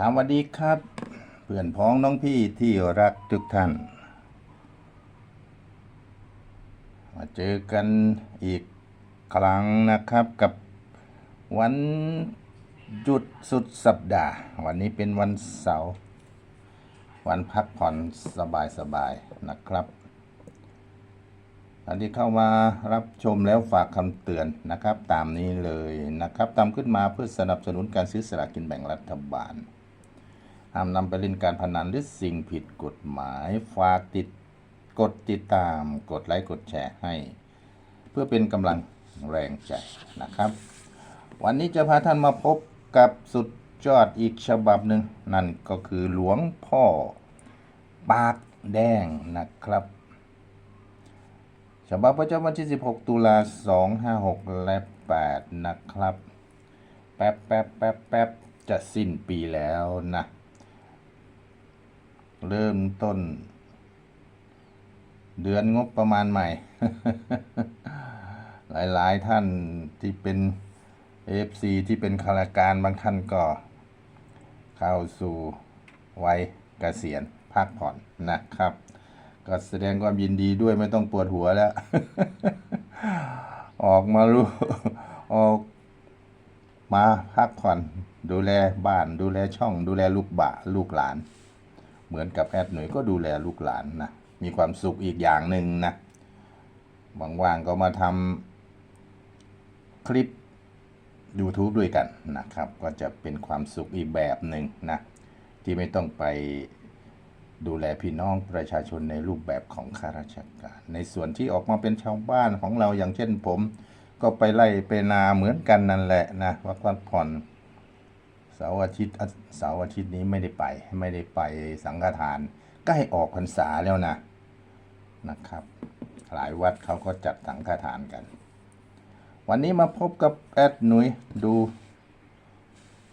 สวัสดีครับ เพื่อนพ้องน้องพี่ที่รักทุกท่าน มาเจอกันอีกครั้งนะครับกับวันหยุดสุดสัปดาห์ วันนี้เป็นวันเสาร์วันพักผ่อนสบายๆนะครับอันที่เข้ามารับชมแล้วฝากคำเตือนนะครับ ตามนี้เลยนะครับตามขึ้นมาเพื่อสนับสนุนการซื้อสลากกินแบ่งรัฐบาล ห้ามนำไปเล่นการพนันหรือสิ่งผิดกฎหมาย ฝากติดกดติดตาม กดไลค์ กดแชร์ให้ เพื่อเป็นกำลังแรงใจนะครับ วันนี้จะพาท่านมาพบกับสุดยอดอีกฉบับหนึ่งนั่นก็คือหลวงพ่อปากแดงนะครับ ฉบับประจำวันที่ 16 ตุลา 256 และ 8 นะครับ แป๊บแป๊บแป๊บแป๊บจะสิ้นปีแล้วนะ เริ่มต้น เดือนงบประมาณใหม่ หลายๆท่านที่เป็น FC ที่เป็นข้าราชการบางท่านก็ เข้าสู่วัยเกษียณพักผ่อนนะครับ ก็แสดงความยินดีด้วยไม่ต้องปวดหัวแล้ว ออกมารู้ออกมาพักผ่อนดูแลบ้านดูแลช่องดูแลลูกบะลูกหลาน เหมือนกับแอดหน่วยก็ดูแลลูกหลานนะ มีความสุขอีกอย่างหนึ่งนะว่างๆก็มาทำคลิป YouTube ด้วยกันนะครับ ก็จะเป็นความสุขอีกแบบหนึ่งนะ ที่ไม่ต้องไปดูแลพี่น้องประชาชนในรูปแบบของข้าราชการ ในส่วนที่ออกมาเป็นชาวบ้านของเราอย่างเช่นผม ก็ไปไล่ไปนาเหมือนกันนั่นแหละนะว่าพักผ่อน เสาร์อาทิตย์เสาร์อาทิตย์นี้ไม่ได้ไป ไม่ได้ไปสังฆทานใกล้ออกพรรษาแล้วนะนะครับ หลายวัดเขาก็จัดสังฆทานกัน วันนี้มาพบกับแอดหนุยดู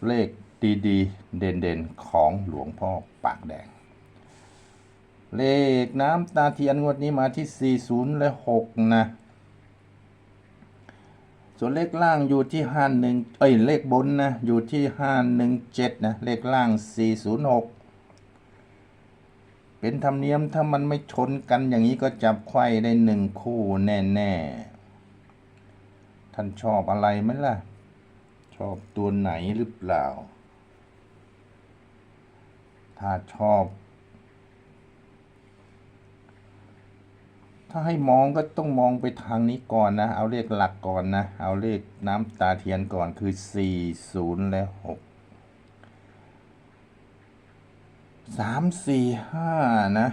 เลขดีๆ เด่นๆ ของหลวงพ่อปากแดง เลขน้ำตาเทียนงวดนี้มาที่ 40 และ 6 นะ ส่วนเลขล่างอยู่ที่51เอ้ยเลขบนนะอยู่ที่517นะเลขล่าง406เป็นธรรมเนียมถ้ามันไม่ชนกันอย่างนี้ก็จับไขว้ได้หนึ่งคู่แน่ๆ ท่านชอบอะไรไหมล่ะ ชอบตัวไหนหรือเปล่า ถ้าชอบ ถ้าให้มองก็ต้องมองไปทางนี้ก่อนนะ เอาเลขหลักก่อนนะ เอาเลขน้ำตาเทียนก่อนคือ 40 และ 6 3 4 5 นะ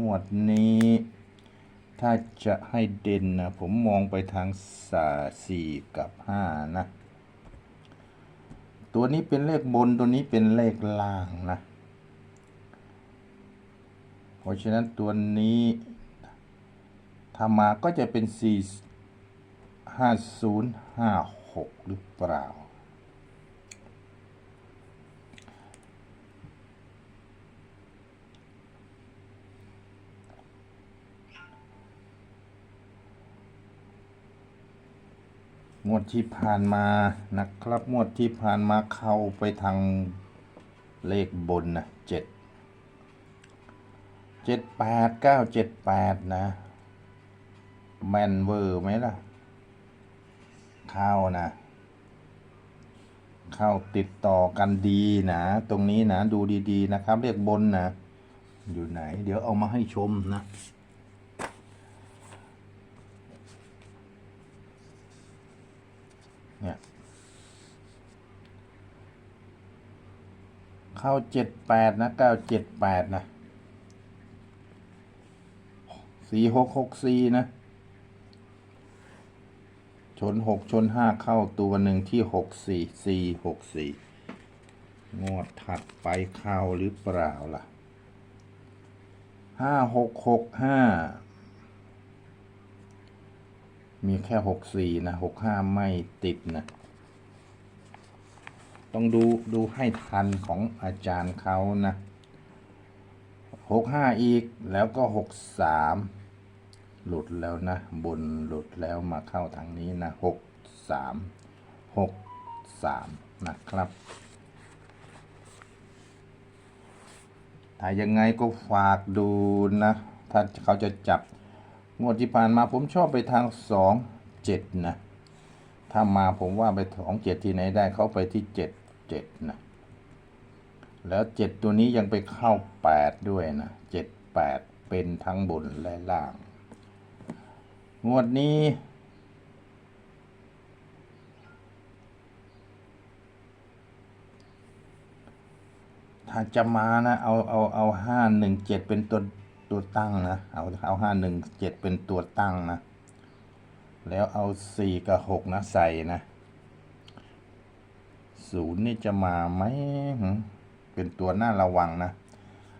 งวดนี้ ถ้าจะให้เด่นนะ ผมมองไปทางสาสี่กับ 5 นะ ตัวนี้เป็นเลขบนตัวนี้เป็นเลขล่างนะ เพราะฉะนั้นตัวนี้ ถ้ามาก็จะเป็น 4 50 56 หรือเปล่า งวดที่ผ่านมานะครับ งวดที่ผ่านมาเข้าไปทางเลขบนนะเจ็ดเจ็ดแปดเก้าเจ็ดแปดนะ แมนเวอร์ไหมล่ะ เข้านะ เข้าติดต่อกันดีนะ ตรงนี้นะ ดูดีๆนะครับเลขบนนะ อยู่ไหน เดี๋ยวเอามาให้ชมนะเนี่ยเข้าเจ็ดแปดนะเก้าเจ็ดแปดนะสี่หกหกสี่นะ ชนหกชนห้าเข้าตัวหนึ่งที่หกสี่สี่หกสี่งวดถัดไปเข้าหรือเปล่าล่ะห้าหกหกห้ามีแค่หกสี่นะหกห้าไม่ติดนะต้องดูดูให้ทันของอาจารย์เขานะหกห้าอีกแล้วก็หกสาม หลุดแล้วนะ บนหลุดแล้วมาเข้าทางนี้นะหกสามหกสามนะครับถ้ายังไงก็ฝากดูนะ ถ้าเขาจะจับ งวดที่ผ่านมาผมชอบไปทางสองเจ็ดนะ ถ้ามาผมว่าไปสองเจ็ดที่ไหนได้เขาไปที่เจ็ดเจ็ดนะ แล้วเจ็ดตัวนี้ยังไปเข้าแปดด้วยนะเจ็ดแปดเป็นทั้งบนและล่าง งวดนี้ถ้าจะมานะเอาเอาเอาห้าหนึ่งเจ็ดเป็นตัวตัวตั้งนะเอาเอาห้าหนึ่งเจ็ดเป็นตัวตั้งนะ แล้วเอาสี่กับหกนะใส่นะศูนย์นี่จะมาไหมเป็นตัวน่าระวังนะ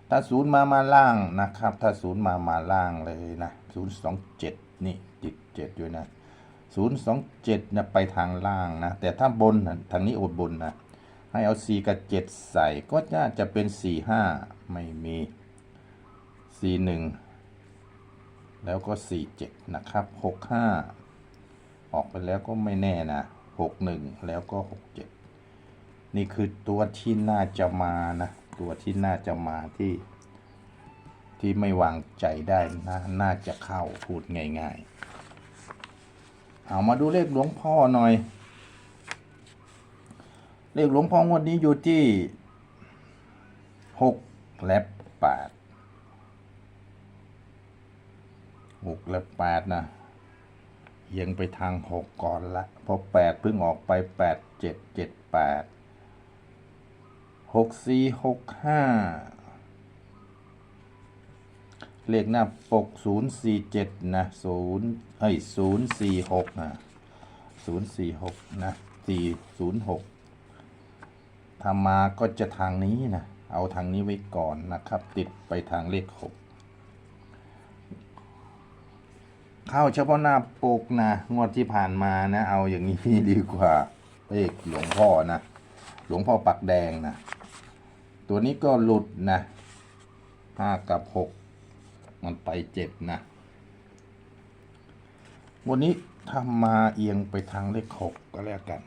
ถ้าศูนย์มามาล่างนะครับ ถ้าศูนย์มามาล่างเลยนะศูนย์สองเจ็ดนี่ ติดเจ็ดอยู่นะศูนย์สองเจ็ดนะไปทางล่างนะ แต่ถ้าบนนะทางนี้อดบนนะ ให้เอาสี่กับเจ็ดใส่ก็น่าจะเป็นสี่ห้าไม่มีสี่หนึ่งแล้วก็สี่เจ็ดนะครับหกห้าออกไปแล้วก็ไม่แน่นะหกหนึ่งแล้วก็หกเจ็ดนี่คือตัวที่น่าจะมานะ ตัวที่น่าจะมาที่ที่ไม่วางใจได้นะน่าจะเข้าพูดง่าย ๆ เอามาดูเลขหลวงพ่อหน่อย เลขหลวงพ่องวดนี้อยู่ที่หกและแปดหกและแปดนะเอียังไปทางหกก่อนละพราะแปดเพิ่งออกไปแปดเจ็ดเจ็ดแปดหกสี่หกห้า เลขหน้าปกศูนย์สี่เจ็ดนะศูนย์เอ้ยศูนย์สี่หกนะศูนย์สี่หกนะสี่ศูนย์หกถ้ามาก็จะทางนี้นะ เอาทางนี้ไว้ก่อนนะครับ ติดไปทางเลขหกเข้าเฉพาะหน้าปกนะ งวดที่ผ่านมานะ เอาอย่างนี้ดีกว่าเลขหลวงพ่อนะ หลวงพ่อปักแดงนะ ตัวนี้ก็หลุดนะห้ากับหก มันไปเจ็ดนะ วันนี้ถ้ามาเอียงไปทางเลขหกก็แล้วกัน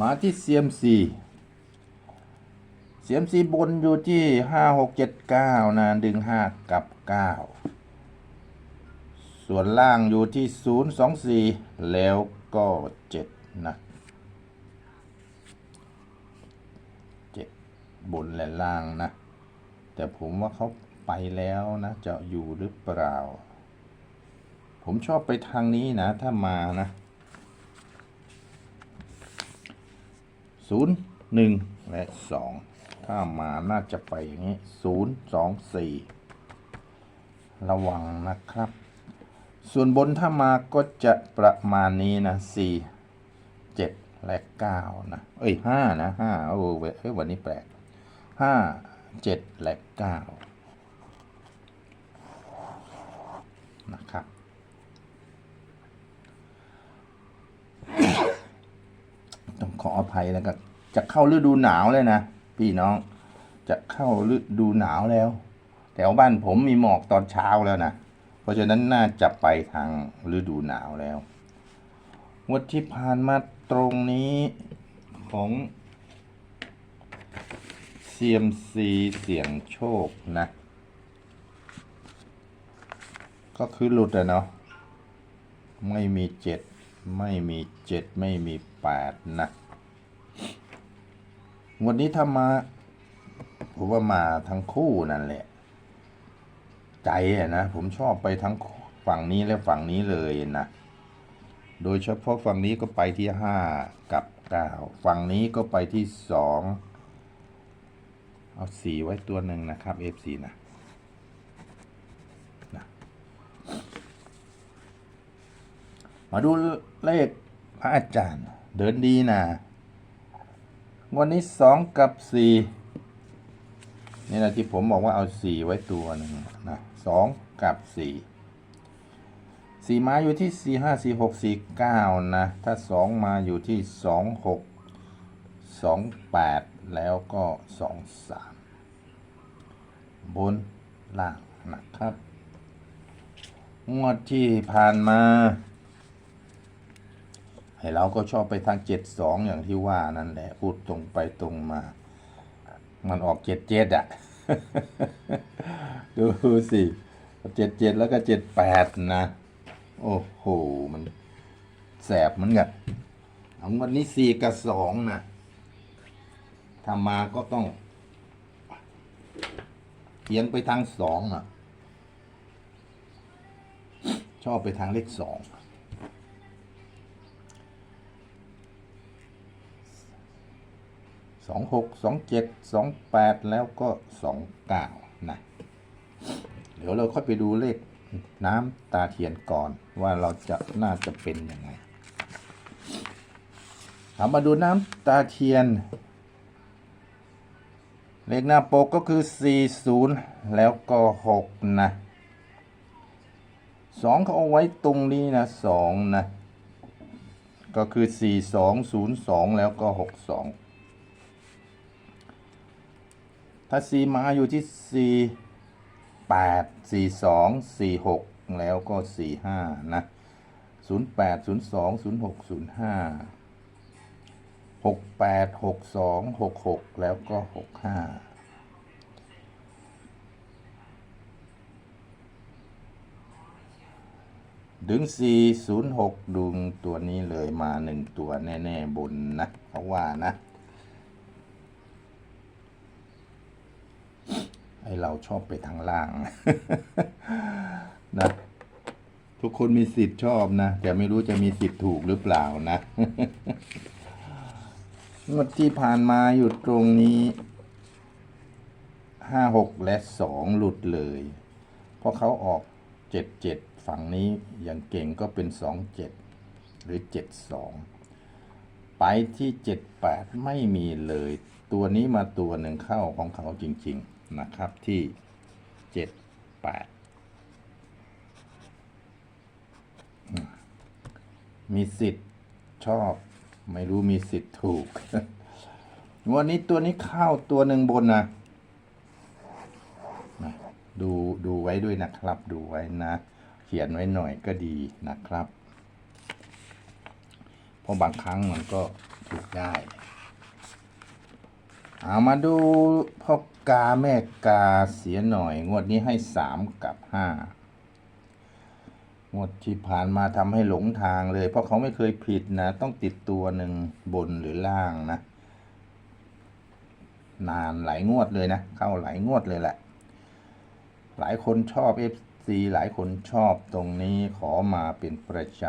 มาที่ CMC CMC บนอยู่ที่ห้าหกเจ็ดเก้านะดึงห้ากับเก้าส่วนล่างอยู่ที่ศูนย์สองสี่แล้วก็เจ็ดนะเจ็ด บนและล่างนะ แต่ผมว่าเขาไปแล้วนะ จะอยู่หรือเปล่า ผมชอบไปทางนี้นะ ถ้ามานะศูนย์หนึ่งและสองถ้ามาน่าจะไปอย่างนี้ศูนย์สองสี่ระวังนะครับ ส่วนบนถ้ามาก็จะประมาณนี้นะสี่เจ็ดและเก้านะ เอ้ยห้านะห้าโอ้เอ้ยวันนี้แปลก ห้าเจ็ดและเก้านะครับ ต้องขออภัยแล้วก็จะเข้าฤดูหนาวเลยนะ พี่น้องจะเข้าฤดูหนาวแล้ว แถวบ้านผมมีหมอกตอนเช้าแล้วนะ เพราะฉะนั้นน่าจะไปทางฤดูหนาวแล้วงวดที่ผ่านมาตรงนี้ของ CMC เสียงโชคนะ ก็คือหลุดอะเนาะไม่มีเจ็ดไม่มีเจ็ดไม่มีแปดนะวันนี้ถ้ามาผมว่ามาทั้งคู่นั่นแหละ ใจอะนะ ผมชอบไปทั้งฝั่งนี้และฝั่งนี้เลยนะ โดยเฉพาะฝั่งนี้ก็ไปที่ห้ากับเก้าฝั่งนี้ก็ไปที่สอง เอาสี่ไว้ตัวหนึ่งนะครับ F4 นะ มาดูเลขพระอาจารย์ เดินดีนะวันนี้สองกับสี่นี่นะที่ผมบอกว่าเอาสี่ไว้ตัวหนึ่งนะสองกับสี่สี่มาอยู่ที่สี่ห้าสี่หกสี่เก้านะ ถ้าสองมาอยู่ที่สองหก สองแปดแล้วก็สองสามบนล่างนะครับ งวดที่ผ่านมา ให้เราก็ชอบไปทางเจ็ดสองอย่างที่ว่านั่นแหละ พูดตรงไปตรงมา มันออกเจ็ดเจ็ดอะ ดูสิเจ็ดเจ็ดแล้วก็เจ็ดแปดนะ โอ้โห มันแสบเหมือนกันเอาวันนี้สี่กับสองนะ ถ้ามาก็ต้องเขียนไปทางสองอะ ชอบไปทางเลขสองสองหกสองเจ็ดสองแปดแล้วก็สองเก้านะเดี๋ยวเราค่อยไปดูเลขน้ำตาเทียนก่อนว่าเราจะน่าจะเป็นยังไงเอามาดูน้ำตาเทียน เลขหน้าปกก็คือ 40 แล้วก็ 6 นะ2เขาเอาไว้ตรงนี้นะ 2 นะ ก็คือ 4202 แล้วก็ 62 ถ้า 4 มาอยู่ที่ 4 8 42 46 แล้วก็ 45 นะ 08 02 06 05 หกแปดหกสองหกหกแล้วก็หกห้าดึงสี่ศูนย์หกดุงตัวนี้เลยมาหนึ่งตัวแน่ๆบนนะเขาว่านะ ไอเราชอบไปทางล่าง นะ ทุกคนมีสิทธิ์ชอบนะ แต่ไม่รู้จะมีสิทธิ์ถูกหรือเปล่านะ งวดที่ผ่านมาอยู่ตรงนี้ห้าหกและสองหลุดเลย เพราะเขาออกเจ็ดเจ็ดฝั่งนี้อย่างเก่งก็เป็นสองเจ็ดหรือเจ็ดสองไปที่เจ็ดแปดไม่มีเลย ตัวนี้มาตัวหนึ่งเข้าของเขาจริง ๆนะครับที่เจ็ดแปดมีสิทธิ์ชอบ ไม่รู้มีสิทธิ์ถูก วันนี้ตัวนี้เข้าตัวหนึ่งบนนะนะดูดูไว้ด้วยนะครับ ดูไว้นะ เขียนไว้หน่อยก็ดีนะครับ เพราะบางครั้งมันก็ถูกได้เอามาดูพ่อกาแม่กาเสียหน่อย งวดนี้ให้สามกับห้า งวดที่ผ่านมาทำให้หลงทางเลย เพราะเขาไม่เคยผิดนะ ต้องติดตัวหนึ่งบนหรือล่างนะ นานหลายงวดเลยนะ เข้าหลายงวดเลยแหละ หลายคนชอบ FC หลายคนชอบตรงนี้ขอมาเป็นประจ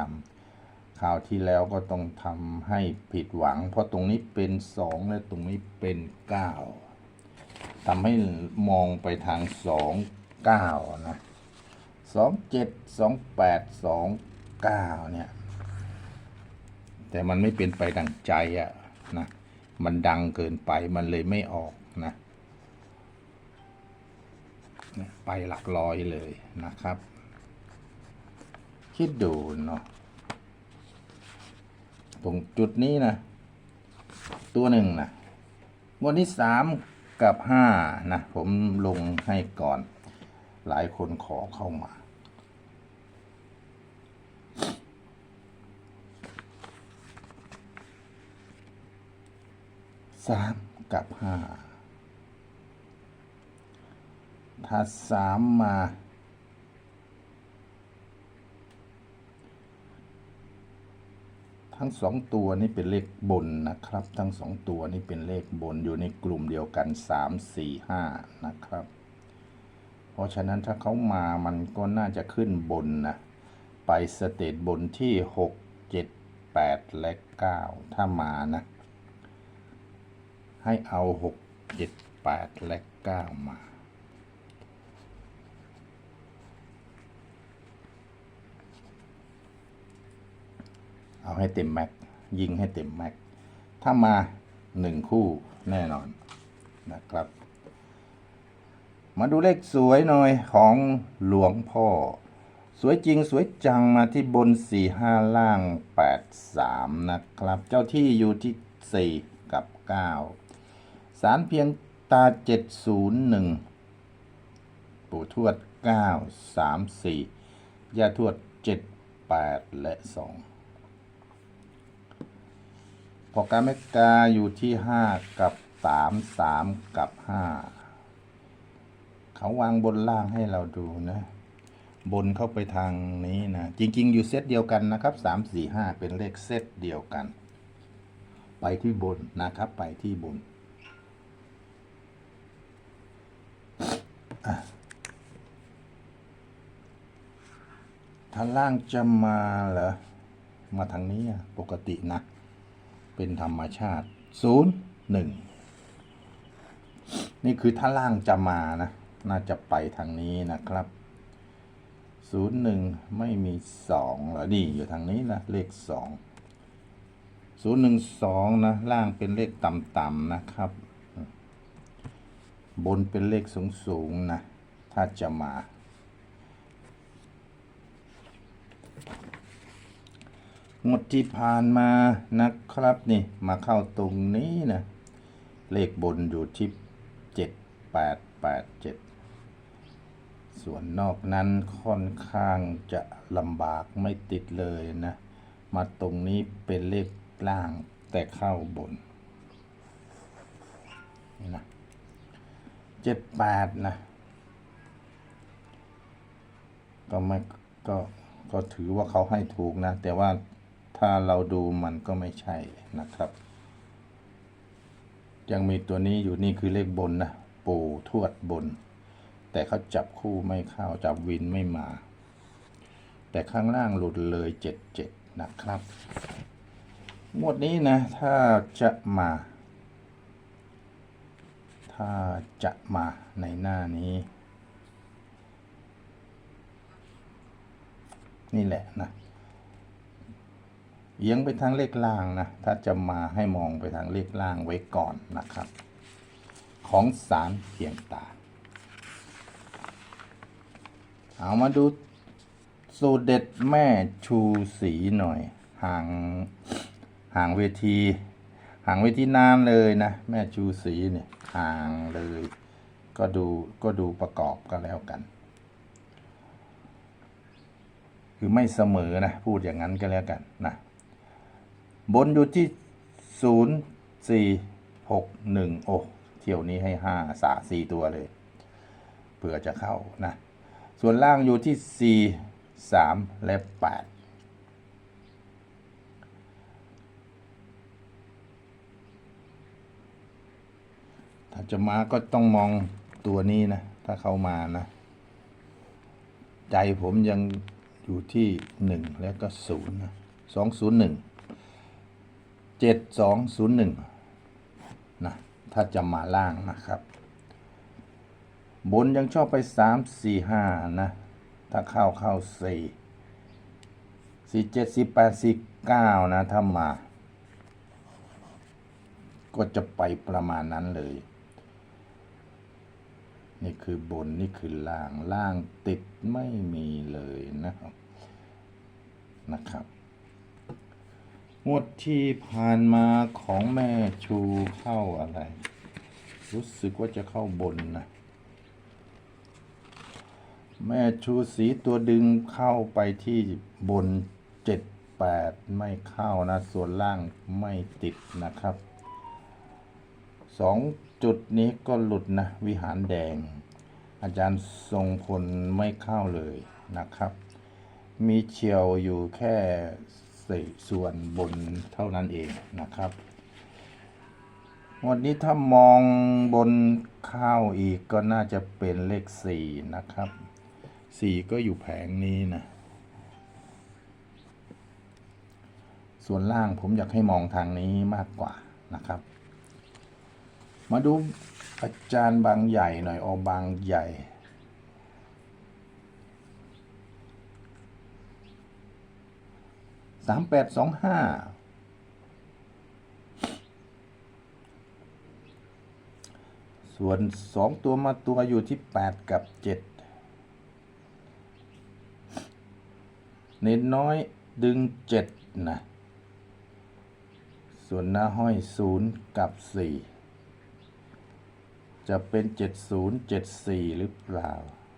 ำคราวที่แล้วก็ต้องทำให้ผิดหวัง เพราะตรงนี้เป็นสองและตรงนี้เป็นเก้าทำให้มองไปทางสองเก้านะ สองเจ็ดสองแปดสองเก้าเนี่ย แต่มันไม่เป็นไปดังใจอะนะ มันดังเกินไปมันเลยไม่ออกนะ ไปหลักร้อยเลยนะครับ คิดดูเนาะตรงจุดนี้นะ ตัวหนึ่งนะวันที่สามกับห้านะ ผมลงให้ก่อน หลายคนขอเข้ามา สามกับห้า ถ้าสามมา ทั้งสองตัวนี่เป็นเลขบนนะครับ ทั้งสองตัวนี่เป็นเลขบนอยู่ในกลุ่มเดียวกันสามสี่ห้านะครับ เพราะฉะนั้นถ้าเขามามันก็น่าจะขึ้นบนนะ ไปสเตจบนที่หกเจ็ดแปดและเก้าถ้ามานะ ให้เอาหกเจ็ดแปดและเก้ามาเอาให้เต็มแม็กยิงให้เต็มแม็กถ้ามาหนึ่งคู่แน่นอนนะครับ มาดูเลขสวยหน่อยของหลวงพ่อ สวยจริงสวยจังมาที่บนสี่ห้าล่างแปดสามนะครับ เจ้าที่อยู่ที่สี่กับเก้าสารเพียงตาเจ็ดศูนย์หนึ่งปู่ทวดเก้าสามสี่ย่าทวดเจ็ดแปดและสองพอกาเมกาอยู่ที่ห้ากับสามสามกับห้า เขาวางบนล่างให้เราดูนะ บนเข้าไปทางนี้นะ จริง ๆ อยู่เซตเดียวกันนะครับสามสี่ห้าเป็นเลขเซตเดียวกัน ไปที่บนนะครับ ไปที่บนอะถ้าล่างจะมาเหรอ มาทางนี้ปกตินะ เป็นธรรมชาติศูนย์หนึ่งนี่คือถ้าล่างจะมานะ น่าจะไปทางนี้นะครับศูนย์หนึ่งไม่มีสองหรอนี่อยู่ทางนี้นะเลขสองศูนย์หนึ่งสองนะ ล่างเป็นเลขต่ำๆนะครับ บนเป็นเลขสูงๆนะ ถ้าจะมางวดที่ผ่านมานะครับนี่มาเข้าตรงนี้นะ เลขบนอยู่ที่เจ็ดแปดแปดเจ็ด ส่วนนอกนั้นค่อนข้างจะลำบากไม่ติดเลยนะ มาตรงนี้เป็นเลขล่างแต่เข้าบนนี่นะเจ็ดแปดนะ ก็ไม่ก็ก็ถือว่าเขาให้ถูกนะ แต่ว่าถ้าเราดูมันก็ไม่ใช่นะครับ ยังมีตัวนี้อยู่นี่คือเลขบนนะ ปู่ทวดบน แต่เขาจับคู่ไม่เข้าจับวินไม่มา แต่ข้างล่างหลุดเลยเจ็ดเจ็ดนะครับหมวดนี้นะ ถ้าจะมา ถ้าจะมาในหน้านี้ นี่แหละนะเอียงไปทางเลขล่างนะ ถ้าจะมาให้มองไปทางเลขล่างไว้ก่อนนะครับ ของสารเพียงตา เอามาดูสูตรเด็ดแม่ชูสีหน่อย ห่างห่างเวที ห่างเวทีนานเลยนะ แม่ชูสีเนี่ยห่างเลย ก็ดูก็ดูประกอบกันแล้วกัน คือไม่เสมอนะ พูดอย่างนั้นก็แล้วกันนะ บนอยู่ที่ศูนย์สี่หกหนึ่งโอ้เที่ยวนี้ให้ห้าสาสี่ตัวเลยเผื่อจะเข้านะ ส่วนล่างอยู่ที่สี่สามและแปดถ้าจะมาก็ต้องมองตัวนี้นะ ถ้าเขามานะ ใจผมยังอยู่ที่หนึ่งแล้วก็ศูนย์นะสองศูนย์หนึ่งเจ็ดสองศูนย์หนึ่งนะถ้าจะมาล่างนะครับ บนยังชอบไปสามสี่ห้านะ ถ้าเข้าเข้าสี่สี่เจ็ดสี่แปดสี่เก้านะถ้ามา ก็จะไปประมาณนั้นเลย นี่คือบนนี่คือล่างล่างติดไม่มีเลยนะครับนะครับงวดที่ผ่านมาของแม่ชูเข้าอะไร รู้สึกว่าจะเข้าบนนะ แม่ชูสีตัวดึงเข้าไปที่บนเจ็ดแปดไม่เข้านะ ส่วนล่างไม่ติดนะครับสองจุดนี้ก็หลุดนะ วิหารแดง อาจารย์ทรงพลไม่เข้าเลยนะครับ มีเฉียวอยู่แค่สี่ส่วนบนเท่านั้นเองนะครับ วันนี้ถ้ามองบนข้าวอีกก็น่าจะเป็นเลขสี่นะครับ สี่ก็อยู่แผงนี้นะ ส่วนล่างผมอยากให้มองทางนี้มากกว่านะครับ มาดูอาจารย์บางใหญ่หน่อยออบางใหญ่สามแปดสองห้าส่วนสองตัวมาตัวอยู่ที่แปดกับเจ็ด เน้นน้อยดึงเจ็ดนะ ส่วนหน้าห้อยศูนย์กับสี่จะเป็นเจ็ดศูนย์เจ็ดสี่หรือเปล่า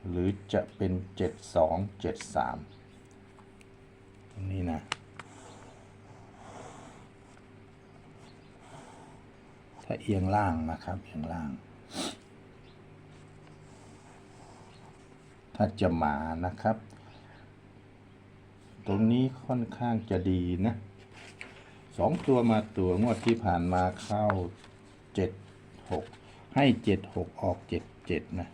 หรือจะเป็นเจ็ดสองเจ็ดสามตรงนี้นะถ้าเอียงล่างนะครับเอียงล่าง ถ้าจะมานะครับ ตรงนี้ค่อนข้างจะดีนะสองตัวมาตัวงวดที่ผ่านมาเข้าเจ็ดหกให้เจ็ดหกออกเจ็ดเจ็ดนะ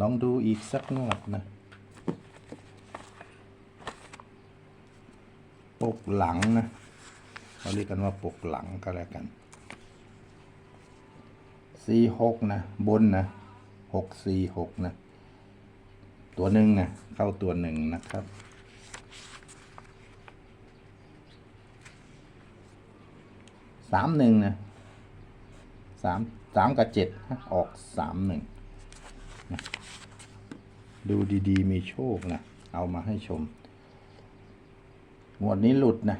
ลองดูอีกสักงวดนะ ปกหลังนะเขาเรียกกันว่าปกหลังก็แล้วกันสี่หกนะ บนนะหกสี่หกนะ ตัวหนึ่งนะเข้าตัวหนึ่งนะครับ สามหนึ่งนะสามสามกับเจ็ดนะออกสามหนึ่งดูดีๆ มีโชคนะ เอามาให้ชม งวดนี้หลุดนะ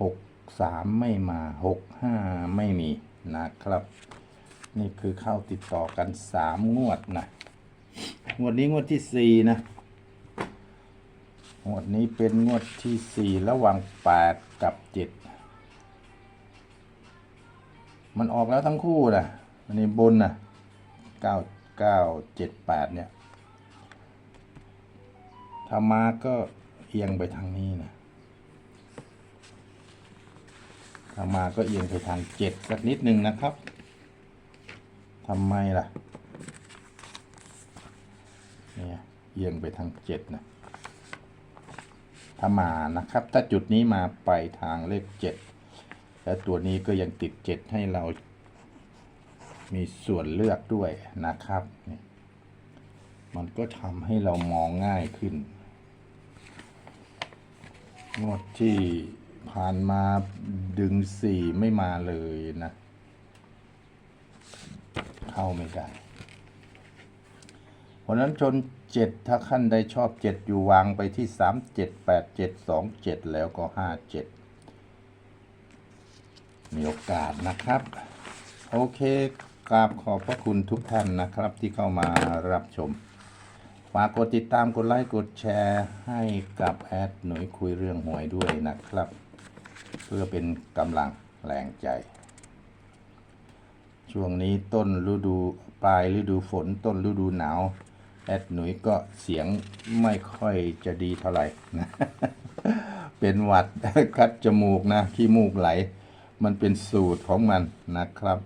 หกสามไม่มาหกห้าไม่มีนะครับ นี่คือเข้าติดต่อกันสามงวดนะ งวดนี้งวดที่สี่นะ งวดนี้เป็นงวดที่สี่ระหว่างแปดกับเจ็ดมันออกแล้วทั้งคู่นะอันนี้บนนะเก้าเก้าเจ็ดแปดเนี่ยถ้ามาก็เอียงไปทางนี้นะถ้ามาก็เอียงไปทางเจ็ดสักนิดหนึ่งนะครับทำไมล่ะ เนี่ยเอียงไปทางเจ็ดนะถ้ามานะครับ ถ้าจุดนี้มาไปทางเลขเจ็ดและตัวนี้ก็ยังติดเจ็ดให้เรามีส่วนเลือกด้วยนะครับ มันก็ทำให้เรามองง่ายขึ้น งวดที่ผ่านมาดึงสี่ไม่มาเลยนะ เข้าไม่ได้ เพราะนั้นชนเจ็ดถ้าขั้นใดชอบเจ็ดอยู่วางไปที่สามเจ็ดแปดเจ็ดสองเจ็ดแล้วก็ห้าเจ็ดมีโอกาสนะครับ โอเคกราบขอบพระคุณทุกท่านนะครับที่เข้ามารับชมฝากกดติดตามกดไลค์กดแชร์ให้กับแอดหน่วยคุยเรื่องหวยด้วยนะครับ เพื่อเป็นกำลังแรงใจ ช่วงนี้ต้นฤดูปลายฤดูฝนต้นฤดูหนาว แอดหนุ่ยก็เสียงไม่ค่อยจะดีเท่าไหร่นะเป็นหวัดคัดจมูกนะขี้มูกไหล มันเป็นสูตรของมันนะครับ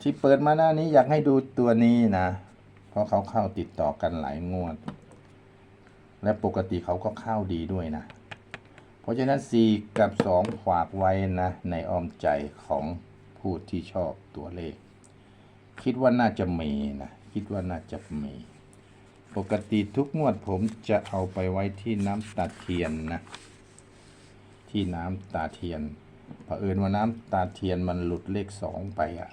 ที่เปิดมาหน้านี้อยากให้ดูตัวนี้นะ เพราะเขาเข้าติดต่อกันหลายงวด และปกติเขาก็เข้าดีด้วยนะ เพราะฉะนั้น 4 กับ 2 ฝากไว้นะ ในอ้อมใจของผู้ที่ชอบตัวเลข คิดว่าน่าจะมีนะ คิดว่าน่าจะมี ปกติทุกงวดผมจะเอาไปไว้ที่น้ำตาเทียนนะ ที่น้ำตาเทียนเผอิญว่าน้ำตาเทียนมันหลุดเลขสองไปอะ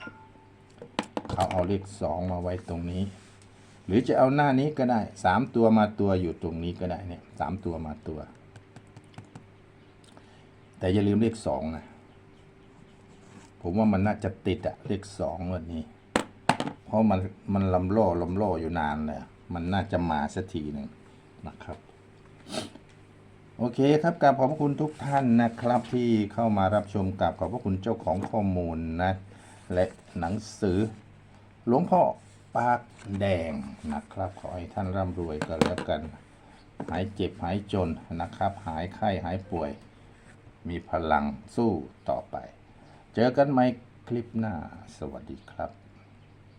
เขาเอาเลขสองมาไว้ตรงนี้ หรือจะเอาหน้านี้ก็ได้สามตัวมาตัวอยู่ตรงนี้ก็ได้เนี่ยสามตัวมาตัว แต่อย่าลืมเลขสองนะผมว่ามันน่าจะติดอะเลขสองวันนี้ เพราะมันมันลำล่อลำล่ออยู่นานเลยมันน่าจะมาสักทีหนึ่งนะครับ โอเคครับกราบขอบพระคุณทุกท่านนะครับ ที่เข้ามารับชมกับขอบพระคุณเจ้าของข้อมูลนะ และหนังสือ หลวงพ่อปากแดงนะครับ ขอให้ท่านร่ำรวยกันแล้วกัน หายเจ็บหายจนนะครับ หายไข้หายป่วย มีพลังสู้ต่อไป เจอกันไหมคลิปหน้า สวัสดีครับ